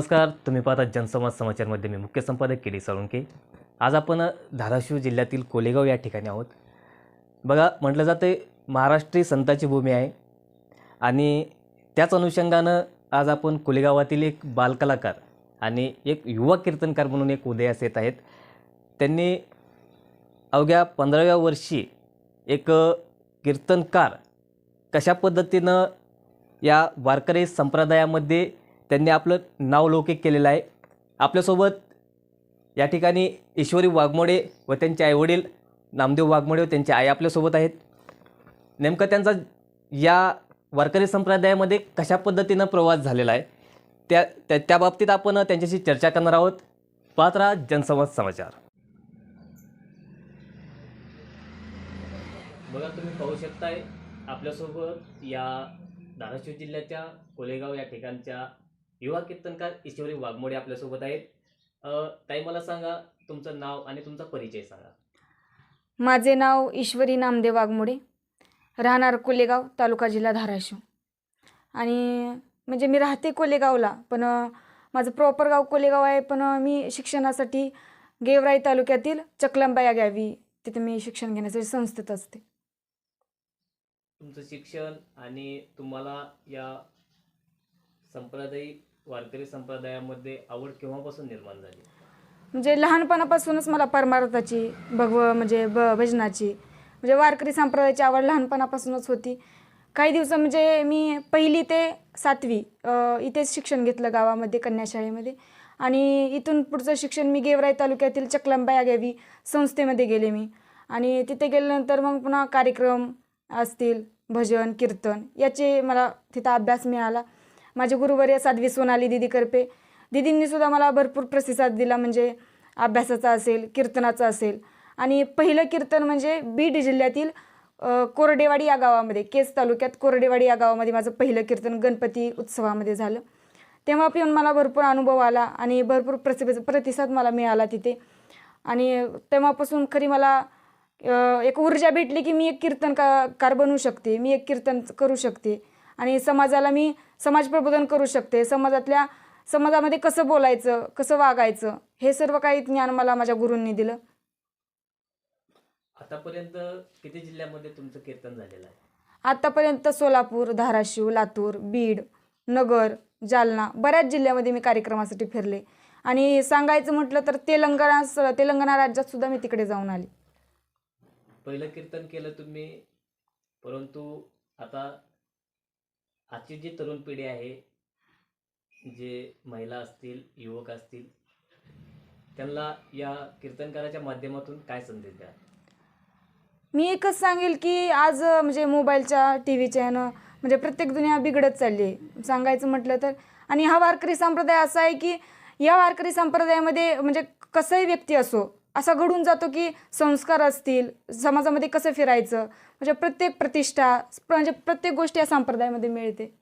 नमस्कार तुम्ही पाहता जनसंवाद समाचारमध्ये मी मुख्य संपादक केडी साळुंके आज आपण धाराशिव जिल्ह्यातील कोलेगाव या ठिकाणी आहोत. बघा म्हटलं जातं महाराष्ट्री संताची भूमी आहे आणि त्याच अनुषंगानं आज आपण कोलेगावातील एक बालकलाकार आणि एक युवा कीर्तनकार म्हणून एक उदयास येत आहेत. त्यांनी अवघ्या पंधराव्या वर्षी एक कीर्तनकार कशा पद्धतीनं या वारकरी संप्रदायामध्ये त्यांनी आपलं नाव लौकिक केलेलं आहे. आपल्यासोबत या ठिकाणी ईश्वरी वाघमोडे व त्यांचे आईवडील नामदेव वाघमोडे व त्यांची आई आपल्यासोबत आहेत. नेमकं त्यांचा या वारकरी संप्रदायामध्ये कशा पद्धतीनं प्रवास झालेला आहे त्या त्या त्या बाबतीत आपण त्यांच्याशी चर्चा करणार आहोत. पात्रा जनसंवाद समाचार. बघा तुम्ही पाहू शकताय आपल्यासोबत या धाराशिव जिल्ह्याच्या कोलेगाव या ठिकाणच्या युवा कीर्तनकार ईश्वरी वाघमोडे आपल्यासोबत आहेत. ताई मला सांगा तुमचं नाव आणि तुमचा परिचय सांगा. माझे नाव ईश्वरी नामदेव वाघमोडे राहणार कोलेगाव तालुका जिल्हा धाराशिव. आणि म्हणजे मी राहते कोलेगावला पण माझं प्रॉपर गाव कोलेगाव आहे पण मी शिक्षणासाठी गेवराई तालुक्यातील चकलंबा या गावी तिथे मी शिक्षण घेण्यासाठी संस्थेत असते. तुमचं शिक्षण आणि तुम्हाला या संप्रदायिक वारकरी संप्रदायामध्ये आवड केव्हापासून निर्माण झाली? म्हणजे लहानपणापासूनच मला परमार्थाची भगव म्हणजे ब भजनाची म्हणजे वारकरी संप्रदायाची आवड लहानपणापासूनच होती. काही दिवस म्हणजे मी पहिली ते सातवी अ, इथेच शिक्षण घेतलं गावामध्ये कन्याशाळेमध्ये. आणि इथून पुढचं शिक्षण मी गेवराई तालुक्यातील चकलंबा या गावी संस्थेमध्ये गेले मी. आणि तिथे गेल्यानंतर मग पुन्हा कार्यक्रम असतील भजन कीर्तन याचे मला तिथं अभ्यास मिळाला. माझे गुरुवर्य साध्वी सोनाली दिदी करपे. दिदींनी सुद्धा मला भरपूर प्रतिसाद दिला म्हणजे अभ्यासाचा असेल कीर्तनाचा असेल. आणि पहिलं कीर्तन म्हणजे बीड जिल्ह्यातील कोरडेवाडी या गावामध्ये केस तालुक्यात कोरडेवाडी या गावामध्ये माझं पहिलं कीर्तन गणपती उत्सवामध्ये झालं. तेव्हा पण मला भरपूर अनुभव आला आणि भरपूर प्रसिद्ध प्रतिसाद मला मिळाला तिथे. आणि तेव्हापासून खरी मला एक ऊर्जा भेटली की मी एक कीर्तन का कार बनवू शकते मी एक कीर्तन करू शकते. आणि समाजाला मी समाज प्रबोधन करू शकते. समाजातल्या समाजामध्ये कसं बोलायचं कसं वागायचं हे सर्व काही ज्ञान मला माझ्या गुरूंनी दिलं. आतापर्यंत किती जिल्ह्यामध्ये तुमचं कीर्तन झालेलं आहे? आत्तापर्यंत सोलापूर धाराशिव लातूर बीड नगर जालना बऱ्याच जिल्ह्यामध्ये मी कार्यक्रमासाठी फिरले. आणि सांगायचं म्हटलं तर तेलंगणा तेलंगणा राज्यात सुद्धा मी तिकडे जाऊन आले. पहिलं कीर्तन केलं तुम्ही परंतु आता आजची जी तरुण पिढी आहे जे महिला असतील युवक असतील त्यांना या कीर्तनकाराच्या माध्यमातून काय संदेश द्या मी एकच सांगेल की आज म्हणजे मोबाईलच्या टी व्हीच्या यानं म्हणजे प्रत्येक दुनिया बिघडत चालली आहे. सांगायचं म्हटलं तर आणि हा वारकरी संप्रदाय असा आहे की या वारकरी संप्रदायामध्ये म्हणजे कसंही व्यक्ती असो असा घडून जातो की संस्कार असतील समाजामध्ये कसं फिरायचं? म्हणजे प्रत्येक प्रतिष्ठा म्हणजे प्रत्येक गोष्ट या संप्रदायामध्ये मिळते.